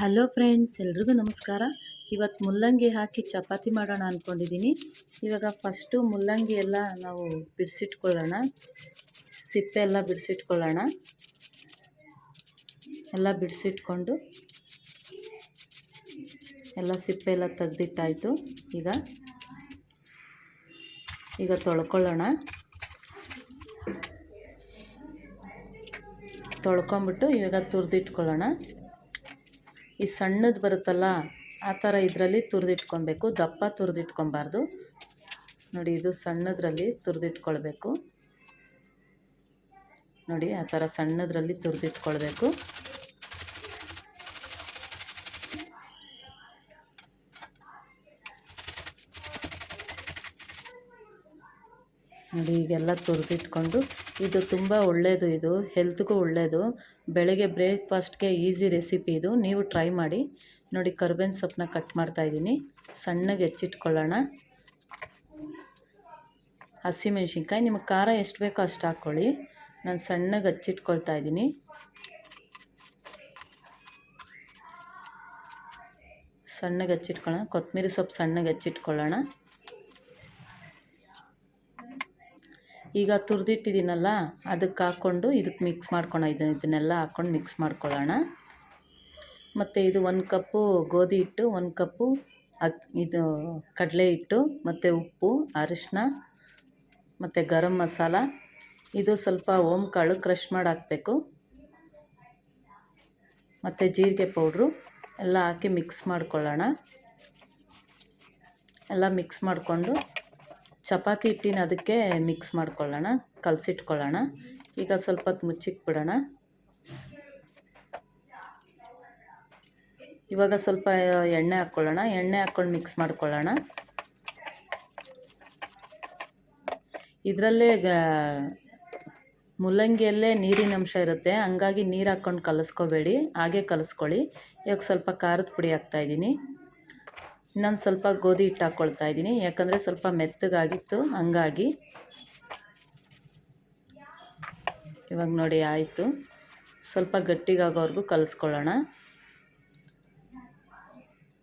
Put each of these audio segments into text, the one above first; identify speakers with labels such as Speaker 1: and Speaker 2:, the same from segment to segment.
Speaker 1: Hello friends, ಎಲ್ರಿಗೂ ನಮಸ್ಕಾರ. ಇವತ್ತು ಮುಲ್ಲಂಗಿ ಹಾಕಿ ಚಪಾತಿ ಮಾಡೋಣ ಅಂದ್ಕೊಂಡಿದ್ದೀನಿ ಇವಾಗ ಫಸ್ಟು ಮುಲ್ಲಂಗಿ ಎಲ್ಲ ನಾವು ಬಿಡಿಸಿಟ್ಕೊಳ್ಳೋಣ. ಸಿಪ್ಪೆ ಎಲ್ಲ ಬಿಡಿಸಿಟ್ಕೊಳ್ಳೋಣ. ಎಲ್ಲ ಬಿಡಿಸಿಟ್ಕೊಂಡು ಎಲ್ಲ ಸಿಪ್ಪೆ ಎಲ್ಲ ತೆಗ್ದಿಟ್ಟಾಯಿತು. ಈಗ ಈಗ ತೊಳ್ಕೊಳ್ಳೋಣ. ತೊಳ್ಕೊಂಬಿಟ್ಟು ಇವಾಗ ತುರಿದಿಟ್ಕೊಳ್ಳೋಣ. ಈ ಸಣ್ಣದು ಬರುತ್ತಲ್ಲ, ಆ ಥರ ಇದರಲ್ಲಿ ತುರಿದಿಟ್ಕೊಬೇಕು ದಪ್ಪ ತುರಿದಿಟ್ಕೊಬಾರ್ದು ನೋಡಿ, ಇದು ಸಣ್ಣದರಲ್ಲಿ ತುರಿದಿಟ್ಕೊಳ್ಬೇಕು. ನೋಡಿ, ಆ ಥರ ಸಣ್ಣದರಲ್ಲಿ ತುರಿದಿಟ್ಕೊಳ್ಬೇಕು. ನೋಡಿ, ಈಗೆಲ್ಲ ತುರಿದಿಟ್ಕೊಂಡು ಇದು ತುಂಬ ಒಳ್ಳೆಯದು ಇದು ಹೆಲ್ತ್ಗೂ ಒಳ್ಳೆಯದು ಬೆಳಗ್ಗೆ ಬ್ರೇಕ್ಫಾಸ್ಟ್ಗೆ ಈಸಿ ರೆಸಿಪಿ ಇದು. ನೀವು ಟ್ರೈ ಮಾಡಿ. ನೋಡಿ, ಕರ್ಬೇವಿನ ಸೊಪ್ಪನ್ನ ಕಟ್ ಮಾಡ್ತಾಯಿದ್ದೀನಿ ಸಣ್ಣಗೆ ಹೆಚ್ಚಿಟ್ಕೊಳ್ಳೋಣ. ಹಸಿಮೆಣ್ಸಿನ್ಕಾಯಿ, ನಿಮಗೆ ಖಾರ ಎಷ್ಟು ಬೇಕೋ ಅಷ್ಟು ಹಾಕ್ಕೊಳ್ಳಿ. ನಾನು ಸಣ್ಣಗೆ ಹಚ್ಚಿಟ್ಕೊಳ್ತಾ ಇದ್ದೀನಿ. ಸಣ್ಣಗೆ ಹಚ್ಚಿಟ್ಕೊಳ್ಳೋಣ. ಕೊತ್ತಂಬರಿ ಸೊಪ್ಪು ಸಣ್ಣಗೆ ಹಚ್ಚಿಟ್ಕೊಳ್ಳೋಣ. ಈಗ ತುರಿದಿಟ್ಟಿದ್ದೀನಲ್ಲ, ಅದಕ್ಕೆ ಹಾಕ್ಕೊಂಡು ಇದಕ್ಕೆ ಮಿಕ್ಸ್ ಮಾಡ್ಕೊಳ ಇದನ್ನು ಇದನ್ನೆಲ್ಲ ಹಾಕ್ಕೊಂಡು ಮಿಕ್ಸ್ ಮಾಡ್ಕೊಳ್ಳೋಣ ಮತ್ತು ಇದು ಒಂದು ಕಪ್ಪು ಗೋಧಿ ಹಿಟ್ಟು, ಒಂದು ಕಪ್ಪು ಅಕ್ ಇದು ಕಡಲೆ ಹಿಟ್ಟು, ಮತ್ತು ಉಪ್ಪು, ಅರಿಶಿನ, ಮತ್ತು ಗರಂ ಮಸಾಲ. ಇದು ಸ್ವಲ್ಪ ಓಮ್ ಕಾಳು ಕ್ರಷ್ ಮಾಡಿ ಹಾಕಬೇಕು. ಮತ್ತು ಜೀರಿಗೆ ಪೌಡ್ರು ಎಲ್ಲ ಹಾಕಿ ಮಿಕ್ಸ್ ಮಾಡ್ಕೊಳ್ಳೋಣ ಎಲ್ಲ ಮಿಕ್ಸ್ ಮಾಡಿಕೊಂಡು ಚಪಾತಿ ಹಿಟ್ಟಿನ ಅದಕ್ಕೆ ಮಿಕ್ಸ್ ಮಾಡ್ಕೊಳ್ಳೋಣ, ಕಲಸಿಟ್ಕೊಳ್ಳೋಣ. ಈಗ ಸ್ವಲ್ಪ ಹೊತ್ತು ಮುಚ್ಚಿಕ್ಬಿಡೋಣ ಇವಾಗ ಸ್ವಲ್ಪ ಎಣ್ಣೆ ಹಾಕ್ಕೊಳ್ಳೋಣ. ಎಣ್ಣೆ ಹಾಕ್ಕೊಂಡು ಮಿಕ್ಸ್ ಮಾಡ್ಕೊಳ್ಳೋಣ. ಇದರಲ್ಲೇ ಗ, ಮುಲ್ಲಂಗಿಯಲ್ಲೇ ನೀರಿನ ಅಂಶ ಇರುತ್ತೆ. ಹಂಗಾಗಿ ನೀರು ಹಾಕ್ಕೊಂಡು ಕಲಿಸ್ಕೋಬೇಡಿ. ಹಾಗೆ ಕಲಿಸ್ಕೊಳ್ಳಿ. ಇವಾಗ ಸ್ವಲ್ಪ ಖಾರದ ಪುಡಿ ಹಾಕ್ತಾಯಿದ್ದೀನಿ ಇನ್ನೊಂದು ಸ್ವಲ್ಪ ಗೋಧಿ ಹಿಟ್ಟು ಹಾಕ್ಕೊಳ್ತಾ ಇದ್ದೀನಿ. ಯಾಕಂದರೆ ಸ್ವಲ್ಪ ಮೆತ್ತಗಾಗಿತ್ತು, ಹಂಗಾಗಿ. ಇವಾಗ ನೋಡಿ ಆಯಿತು. ಸ್ವಲ್ಪ ಗಟ್ಟಿಗಾಗೋವರೆಗೂ ಕಲಿಸ್ಕೊಳ್ಳೋಣ.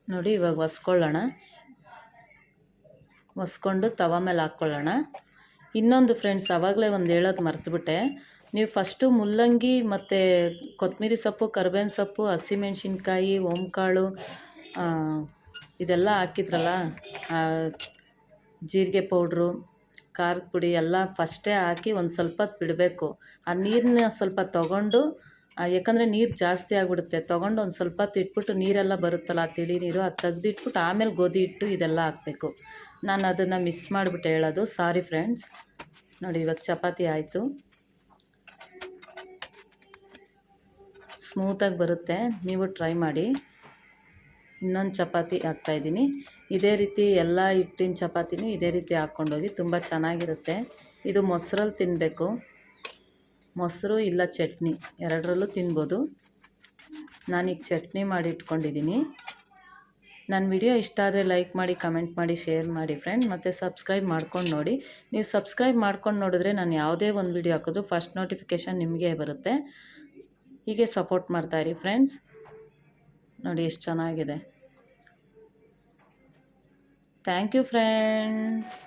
Speaker 1: ನೋಡಿ, ಇವಾಗ ಒಸ್ಕೊಳ್ಳೋಣ. ಒಸ್ಕೊಂಡು ತವ ಮೇಲೆ ಹಾಕ್ಕೊಳ್ಳೋಣ. ಇನ್ನೊಂದು ಫ್ರೆಂಡ್ಸ್ ಆವಾಗಲೇ ಒಂದು ಹೇಳೋದು ಮರ್ತುಬಿಟ್ಟೆ. ನೀವು ಫಸ್ಟು ಮುಲ್ಲಂಗಿ ಮತ್ತು ಕೊತ್ತಂಬರಿ ಸೊಪ್ಪು, ಕರ್ಬೇವಿನ ಸೊಪ್ಪು, ಹಸಿಮೆಣ್ಸಿನ್ಕಾಯಿ, ಓಂಕಾಳು ಇದೆಲ್ಲ ಹಾಕಿದ್ರಲ್ಲ ಜೀರಿಗೆ ಪೌಡ್ರು, ಖಾರದ ಪುಡಿ ಎಲ್ಲ ಫಸ್ಟೇ ಹಾಕಿ ಒಂದು ಸ್ವಲ್ಪ ಹೊತ್ತು ಬಿಡಬೇಕು. ಆ ನೀರನ್ನ ಸ್ವಲ್ಪ ತೊಗೊಂಡು ಯಾಕಂದರೆ ನೀರು ಜಾಸ್ತಿ ಆಗಿಬಿಡುತ್ತೆ, ತೊಗೊಂಡು ಒಂದು ಸ್ವಲ್ಪ ಹೊತ್ತು ಇಟ್ಬಿಟ್ಟು ನೀರೆಲ್ಲ ಬರುತ್ತಲ್ಲ ಆ ತಿಳಿ ನೀರು, ಅದು ತೆಗೆದಿಟ್ಬಿಟ್ಟು ಆಮೇಲೆ ಗೋಧಿ ಹಿಟ್ಟು ಇದೆಲ್ಲ ಹಾಕಬೇಕು. ನಾನು ಅದನ್ನು ಮಿಸ್ ಮಾಡಿಬಿಟ್ಟು ಹೇಳೋದು ಸಾರಿ ಫ್ರೆಂಡ್ಸ್ ನೋಡಿ ಇವಾಗ ಚಪಾತಿ ಆಯಿತು. ಸ್ಮೂತಾಗಿ ಬರುತ್ತೆ, ನೀವು ಟ್ರೈ ಮಾಡಿ. ಇನ್ನೊಂದು ಚಪಾತಿ ಹಾಕ್ತಾಯಿದ್ದೀನಿ ಇದೇ ರೀತಿ ಎಲ್ಲ ಹಿಟ್ಟಿನ ಚಪಾತಿನೂ ಇದೇ ರೀತಿ ಹಾಕ್ಕೊಂಡೋಗಿ ತುಂಬ ಚೆನ್ನಾಗಿರುತ್ತೆ. ಇದು ಮೊಸರಲ್ಲಿ ತಿನ್ನಬೇಕು ಮೊಸರು ಇಲ್ಲ ಚಟ್ನಿ, ಎರಡರಲ್ಲೂ ತಿನ್ಬೋದು. ನಾನೀಗ ಚಟ್ನಿ ಮಾಡಿ ಇಟ್ಕೊಂಡಿದ್ದೀನಿ. ನನ್ನ ವಿಡಿಯೋ ಇಷ್ಟ ಆದರೆ ಲೈಕ್ ಮಾಡಿ, ಕಮೆಂಟ್ ಮಾಡಿ, ಶೇರ್ ಮಾಡಿ ಫ್ರೆಂಡ್. ಮತ್ತು ಸಬ್ಸ್ಕ್ರೈಬ್ ಮಾಡ್ಕೊಂಡು ನೋಡಿ. ನೀವು ಸಬ್ಸ್ಕ್ರೈಬ್ ಮಾಡ್ಕೊಂಡು ನೋಡಿದ್ರೆ ನಾನು ಯಾವುದೇ ಒಂದು ವಿಡಿಯೋ ಹಾಕಿದ್ರು ಫಸ್ಟ್ ನೋಟಿಫಿಕೇಷನ್ ನಿಮಗೆ ಬರುತ್ತೆ. ಹೀಗೆ ಸಪೋರ್ಟ್ ಮಾಡ್ತಾಯಿರಿ ಫ್ರೆಂಡ್ಸ್. ನೋಡಿ ಎಷ್ಟು ಚೆನ್ನಾಗಿದೆ. Thank you, friends.